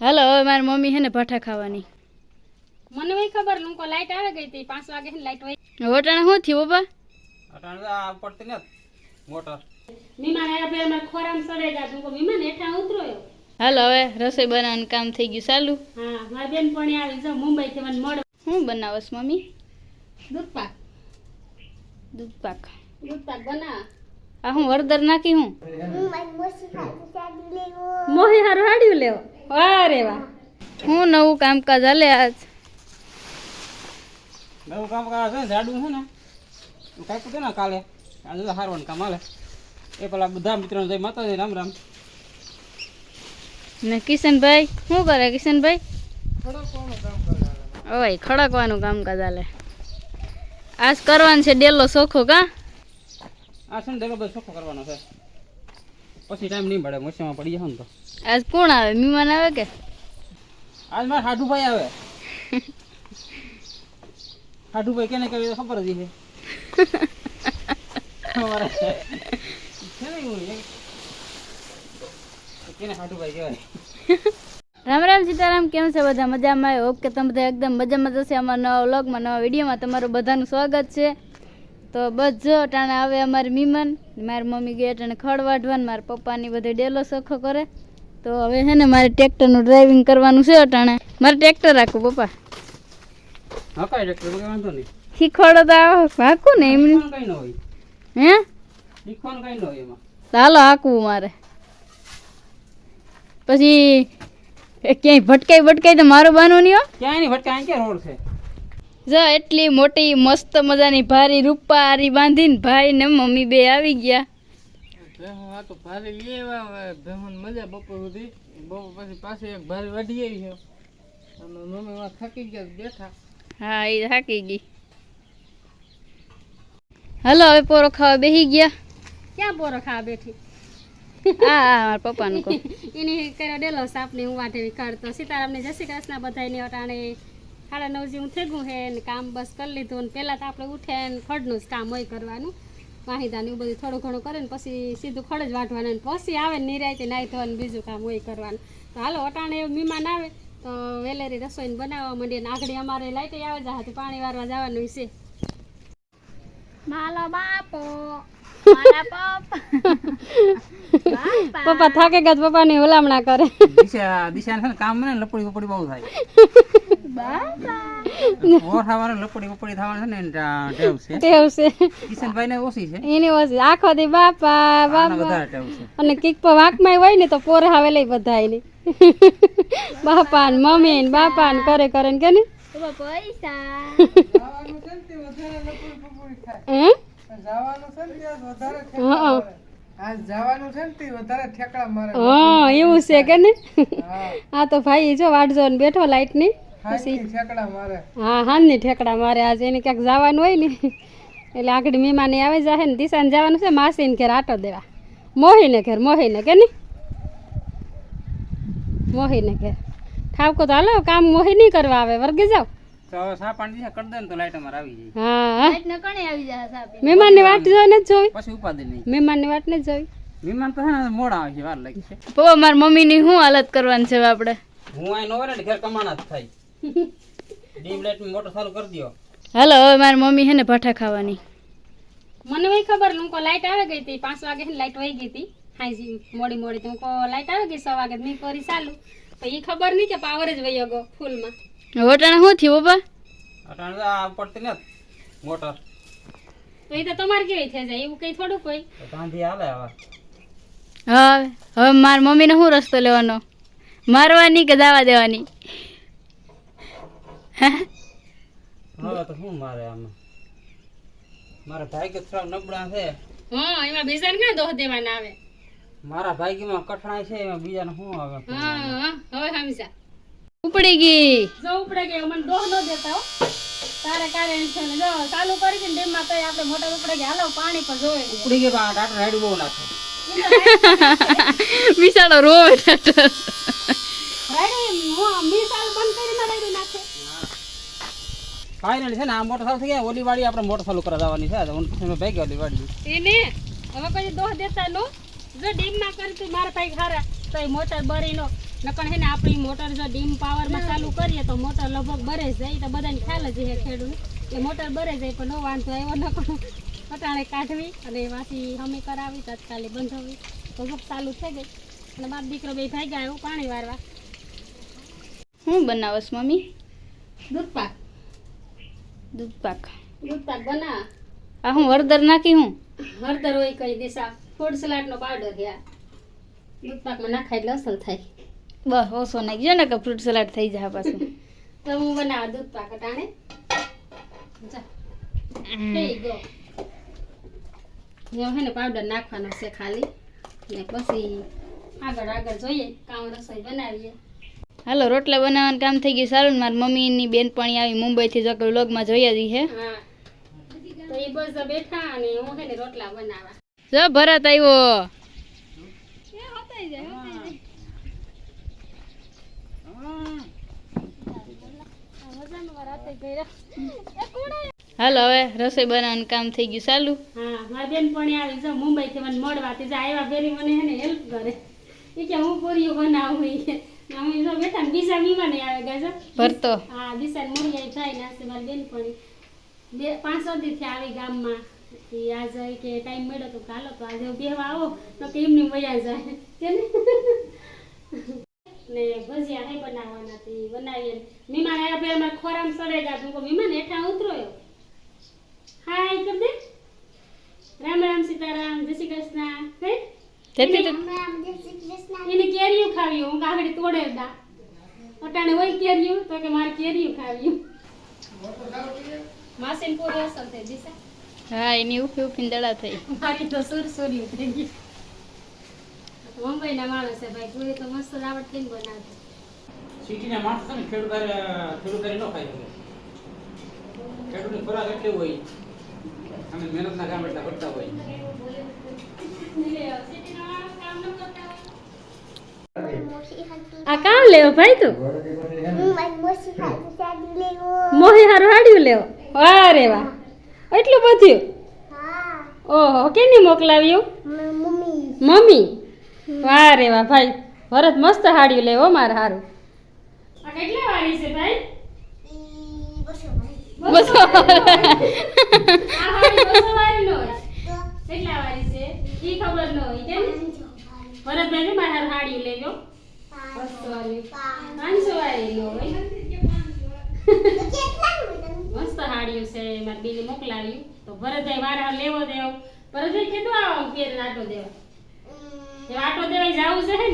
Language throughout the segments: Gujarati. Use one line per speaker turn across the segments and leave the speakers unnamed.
હાલો હવે મારી મમ્મી છે ને ભઠા ખાવાની.
મને વઈ ખબરનું કો લાઈટ આવે ગઈ હતી પાંચ વાગે લાઈટ વઈ
વટાણા શું થયું પપ્પા
અટાણે આ પડતી ને મોટર
મીમાન આયા ફેર મારે ખોરામ સડે જા તું કો મીમાન હેઠા ઉતરોયો
હાલો હવે રસોઈ બનાવવાનું કામ થઈ ગયું. ચાલુ.
હા મારી બેન પણ આવી જો મુંબઈ થી મને મળો.
શું બનાવસ મમ્મી?
દૂધ પાક
દૂધ પાક
દૂધ પાક બના
આ હું હળદર નાખી હું?
મોહી હારું હાડ્યું લેવો. વારે વાહ.
હું નવું કામકાજ હાલે આજ.
નવું કામ છે ઝાડું છે ને તું કાંઈક હતું ને કાલે આજે હારવાનું કામ હાલે. એ પેલા બધા મિત્રો જય માતાજી રામ રામ.
ને કિશનભાઈ શું કરે કિશનભાઈ? ઓય ખડકવાનું કામકાજ હાલે. આજ કરવાનું છે ડેલો સોખો કા?
આ છે ને દેલો બધો ચોખ્ખો કરવાનો છે. પછી ટાઈમ નહીં મળે મોસમાં પડી જશે ને તો.
આજ કોણ આવે? મહેમાન આવે કે?
આજ મારે હાડુભાઈ આવે. હાડુભાઈ કેને કેવી ખબર જ છે અમારે છે ને એવું કેને હાડુભાઈ કહેવાય?
રામ રામ સીતારામ કેમ છે બધા? મજામાં? આવ્યો ઓકે તમે બધા એકદમ મજામાં જશે અમારા નવા વ્લોગમાં નવા વિડીયોમાં તમારું બધાનું સ્વાગત છે. તો જો ટાણે આવે અમારી મીમન મારી મમ્મી ગયા ટાણે ખડ વાઢવાનું મારા પપ્પાની બધે ડેલો સખો કરે. તો હવે છે ને મારે ટ્રેક્ટરનું ડ્રાઇવિંગ કરવાનું છે અટાણે. મારે ટ્રેક્ટર રાખવું પપ્પા. શીખવાડો તો આવો હાકું ને એમની. હે? ચાલો હાલો હાકવું મારે. પછી ક્યાંય ભટકાઈ ભટકાઈ તો મારું બાનું નહીં હો
ક્યાંય નહીં ભટકાય ક્યાં રોડ છે?
જો એટલી મોટી મસ્ત મજાની ભારી રૂપારી બાંધીને ભાઈ ને મમ્મી બે આવી ગયા.
મજા બપોર સુધી. બપોર પછી પાછી એક ભારે વાઢી આવી અને મમ્મી થાકી ગયા બેઠા.
હા એ થાકી ગઈ. હલો હવે પોરો ખાવા બેસી ગયા.
ક્યાં પોરો ખાવા બેઠી?
આ આ મારા પપ્પાનું કહું.
એની કર્યો ડેલો સાપની હું વાટે કાઢતો સીતારામને જય શ્રી કૃષ્ણ બધાને અટાણે. સાડા નવ જેવું થઈ ગયું હે ને કામ બસ કરી લીધું ને પહેલાં તો આપણે ઉઠે ને ખડનું જ કામ હોય કરવાનું. વાહિદાને એવું બધું થોડું ઘણું કરે ને પછી સીધું ખડ જ વાટવાનું પછી આવે ને નિરાયતે નાહી ધોવાનું બીજું કામ હોય કરવાનું. તો હાલો અટાણે એવું મહેમાન આવે તો વેલેરી રસોઈને બનાવવા માંડીએ ને આગળ અમારે લાઈટે આવે જા તો પાણી વારવા જવાનું છે. માલો બાપો પપ્પા થાકે ગયા પપ્પા ની ઓલામણા કરે.
દિશા દિશા કામ ને લપડી બપડી બહુ થાય. લપડી બપડી થવાનું છે ને ટેવ છે. કિશનભાઈ ને ઓછી છે.
એની ઓછી. આખો દી બાપા અને કીક પર વાંકમાં હોય ને તો પોરે આવે લઈ બધા એની બાપા ને મમ્મી ને બાપા ને કરે કરે ને કે ને હે?
જવાનું છે ને ત્યાં વધારે
હં.
આજ જવાનું છે ને તે વધારે ઠેકડા મારે.
હા એવું છે કે ને
હા.
આ તો ભાઈ જો વાટજો ને બેઠો
લાઈટની મારે.
હા હાનની ઠેકડા મારે. આજે એને ક્યાંક જવાનું હોય ને એટલે આગળ મહેમાની આવે જાય ને દિશાને જવાનું છે માસીને ઘેર આટો દેવા. મોહીને ઘેર મોહીને કે ને મોહીને ઘેર. ઠાવકો તો હાલો કામ મોહી નહીં કરવા આવે વર્ગે જાઓ.
મહેમાનની સા પાણી દિશા કરી દે ને તો લાઈટ અમારે આવી જાય.
હા મહેમાનની વાટ જોઈને જ જોઈ
પછી નહીં.
મહેમાનની વાટ ને જ જોઈ
વિમાન તો મોડા આવે છે વાર લાગી છે.
પપ્પા મારી મમ્મીની શું હાલત કરવાની છે આપણે.
હું અહીં નો ઘેર કમાણા જ થાય. ડીમ લાઈટ મોટર ચાલુ કરી દો
હાલો હવે મારી મમ્મી છે ને ભઠા ખાવાની.
મને વઈ ખબર હું કો લાઈટ આવે ગઈ હતી. પાંચ વાગે ને લાઈટ વહી ગઈ હતી. હાજી મોડી મોડી તો હું કો લાઈટ આવે ગઈ છ વાગે. મેં કરી ચાલુ. તો એ ખબર નહીં કે પાવર જ વહી ગયો ફૂલમાં.
વટાણા શું થયું પપ્પા?
અટાણે તો આ પડતી ને મોટર.
તો એ તો તમારે કેવી થઈ જાય? એવું કઈ થોડુંક
કોઈ ગાંધી હાલે હવે.
હા હવે મારી મમ્મીને શું રસ્તો લેવાનો? મારવાની કે દાવા દેવાની?
હવે તો શું મારે આમાં? મારા ભાઈ થોડા નબળા છે.
હા એમાં બીજાને ક્યાં દોહ દેવાના આવે?
મારા ભાઈમાં કઠણાઈ છે એમાં બીજાને શું આવે
હા હવે
ઉપડી ગઈ.
જો ઉપડે મને દોહ ન દેતા હો. તારે કારે છે ને જો ચાલુ કરી છે ને ડેમમાં તો આપણે મોટર ઉપડે કે હાલો પાણી પર જોવે
ઉપડી ગયો તો આ રાઈડ બહુ નાખે.
રોવે
હું મિસાલ બંધ કરીને નાખે.
ફાઇનલ છે ને આ મોટર થઈ ગયા ઓલી વાડી આપણે મોટર ચાલુ કરવા જવાની છે. તો હું ભાઈ ગયો ઓલી વાડી
એને હવે કોઈ દોહ દેતા નો જો ડીમમાં કરી તું મારા ભાઈ ખારા તો એ મોટર બરી નો નકર હે ને આપણી મોટર જો ડીમ પાવરમાં ચાલુ કરીએ તો મોટર લગભગ બરે જાય. એ તો બધાને ખ્યાલ જ છે ખેડૂત. એ મોટર બરે જાય પણ નો વાંધો આવ્યો નકર પટાણે કાઢવી અને વાસી અમે કરાવી તત્કાલી બંધાવી. લગભગ ચાલુ થઈ ગઈ. અને બાપ દીકરો બે ભાગ્યા આવ્યો પાણી વારવા.
શું બનાવસ મમ્મી?
દૂધ પાક
દૂધ પાક
દૂધ પાક બનાવ
આ હું હળદર નાખી હું?
હળદર હોય કઈ દિશા ફૂડ સલાડનો પાવડર છે આ. દૂધ પાકમાં નાખાય એટલે અસર થાય.
બસ ઓછો નાખજો ને કે ફ્રૂટ સલાડ થઈ જાય પાછું.
તો હું બનાવ દૂધ પાક અટાણે? જા. થઈ ગયો. જો હે ને પાવડર નાખવાનો છે ખાલી. ને પછી આગળ આગળ જોઈએ કામ રસોઈ બનાવીએ.
હાલો રોટલા બનાવવાનું કામ થઈ ગયું સારું મારી મમ્મીની બેનપણી આવી મુંબઈથી જો કે વ્લોગમાં જોઈ જ છે.
તો એ બસ બેઠા અને હું હે ને રોટલા બનાવવા.
જો ભરત આવ્યો. હાલો હવે રસોઈ બનાવવાનું કામ થઈ ગયું. ચાલુ?
હા મારી બેનપણી આવી જો મુંબઈથી મને મળવા આવ્યા પેલી મને હેલ્પ કરે. એ કે હું પૂરીઓ બનાવું અમે જો બેઠા ને બીજા મીમાને આવે ગયા
ભરતો.
હા દિશા મુળી આવી થાય નાસ્તે મારી બેનપણી. બે પાંચથી આવી ગામમાં. ઈ આજે કે ટાઈમ મળ્યો તો ચાલો તો આજે બેહવા આવો તો કે એમની વયા જાય. કે ને ભજીયા હે બનાવવાના હતી બનાવીએ મીમાન આવ્યા પેલા મારે ખોરામ સડે જા તું કહું, મીમાન હેઠા ઉતરો હાય કર દે. રામ રામ સીતારામ જય શ્રી કૃષ્ણ.
જતી
એને કેરીયું ખાવ્યું હું કાગડી તોડે દા. અટાણે હોય કેરીયું તો કે મારે કેરીયું ખાવ્યું માસીન પૂરી અસર થઈ દિશા
હા એની ઉફી ઉફીને દડા થઈ.
મારી તો સુરસુર્યું થઈ ગયું મુંબઈના માણસ છે ભાઈ પૂરી તો મસ્ત આવડતી ને બનાવતી
સિટીના માણસ છે ને ખેડૂત ખેડૂત ન ખાય. ખેડૂતની ખોરાક એટલી હોય. અમે મહેનતના કામ એટલા કરતા હોય.
આ કામ લેવો ભાઈ તું? મોહી હારું હાડ્યું લેવો. વાહ રે વાહ. એટલું બધું? ઓહો કેની મોકલાવ્યું? મમ્મી. વાહ રે વાહ ભાઈ. ભરત મસ્ત હાડ્યું લેવો મારે હારું. કેટલા વાળી છે ભાઈ?
બસો.
કેટલા વાળી છે ઈ ખબર ન હોય કેમ ભરતભાઈ ને બહાર હારું હાડી લેજો બસો વાળી પાંચસો વાળી નો મસ્ત હાડિયું છે મારી બેને મોકલાવ્યું તો ભરતભાઈ મારે લેવો દેવો ભરતભાઈ કેટલું આવો ફેર આટો દેવા આટો દેવાય જાવું છે ને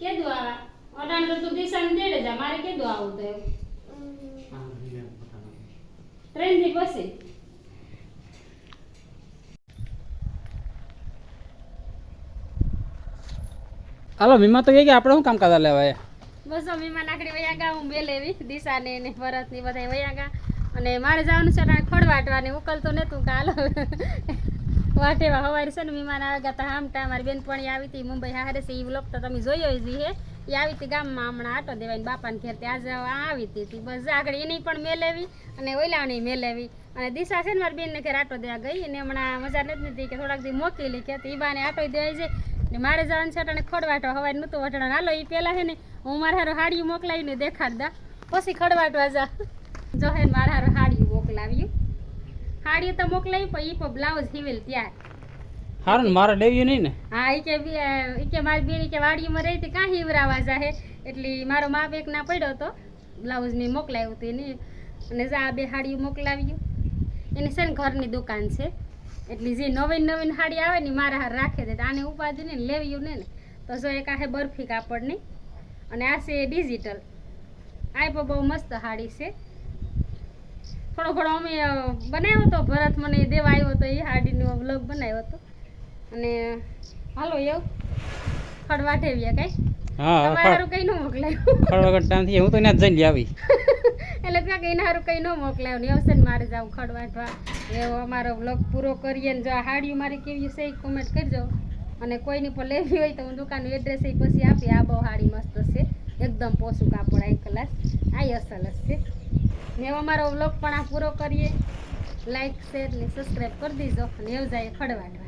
કેદું આવા અટાણ તો તું દિશાને તેડે જા મારે કેદું આવું તો એવું ટ્રેનથી પછી
હાલો વીમા તો કે આપણે શું કામકાજ લેવાય
બસ વીમા માં નાખડી વયા ગા હું બે લેવી દિશા ને ને ભરતની બધા વયા ગા. અને મારે જવાનું છે ને ખોડ વાટવાની ઉકલતો નતું કાલ વાટેવા હવારે છે ને મહેમાન આવી ગયા તા હામટા મારી બેનપણી આવી હતી મુંબઈ હારે છે એ વ્લોગ તો તમે જોયો જ હે. એ આવી હતી ગામમાં હમણાં આટો દેવાય બાપાને ઘેર ત્યાં આજે આવી હતી. બસ આગળ એની પણ મેલેવી અને ઓલાની મેલેવી. અને દિશા છે ને મારી બેનને ઘેર આટો દેવા ગઈ અને હમણાં મજા નથી હતી કે થોડાક દી મોકી લે કે એ બાને આટો દેવાય છે ને મારે જવાનું છે અટાણે ખડવાટો હવે નહોતું વટાણા. હાલો એ પહેલાં છે ને, હું મારા હારું હાડિયું મોકલાવીને દેખાડ દા. પછી ખડવાટવા જા જો હે મારા હારું હાડિયું મોકલાવ્યું. હાડિયું તો મોકલાવી પણ એ પણ બ્લાઉઝ હિવેલ ત્યાં
ને મારે લેવી નહીં ને?
હા, ઈ કે ઈ કે મારી બેન ઈ કે વાડીમાં રહી હતી કાં હિવરાવા જાહે. એટલે મારો માપ એક ના પડ્યો તો બ્લાઉઝ મેં મોકલાવ્યું હતું ને અને જા બે હાડી મોકલાવ્યું એની છે ને ઘરની દુકાન છે. એટલે જે નવીન નવીન હાડી આવે ને મારા હાર રાખે દે આને ઉપાધિ ને લેવ્યું ને ને. તો જો એક આહે બરફી કાપડની. અને આ છે ડિજિટલ આ બહુ મસ્ત હાડી છે. થોડો ઘણો અમે બનાવ્યો હતો ભરત મને દેવા આવ્યો હતો એ હાડીનો બ્લોગ બનાવ્યો હતો. અને હાલો એવું. ખડવા ઠેવીએ કઈ?
હા
તમારે કઈ ન મોકલાયું.
ખડ વગર ટાઈમથી હું તો ત્યાં જઈને આવી.
એટલે ત્યાં કઈ હારું કઈ ન મોકલાયું. ને અવસર મારે જાવું ખડવાઠવા એવો અમારો બ્લોગ પૂરો કરીએ ને જો આ હાડીયું મારે કેવી છે કોમેન્ટ કરજો. અને કોઈની પણ લેવી હોય તો હું દુકાનનું એડ્રેસ એ પછી આપી. આ બહુ હાડી મસ્ત છે. એકદમ પોસું કાપડ આ કલાસ આ અસલ જ છે. ને અમારો વ્લોગ પણ આ પૂરો કરીએ. લાઈક શેર ને સબસ્ક્રાઈબ કરી દીજો. અને એવું જાય ખડવાટવા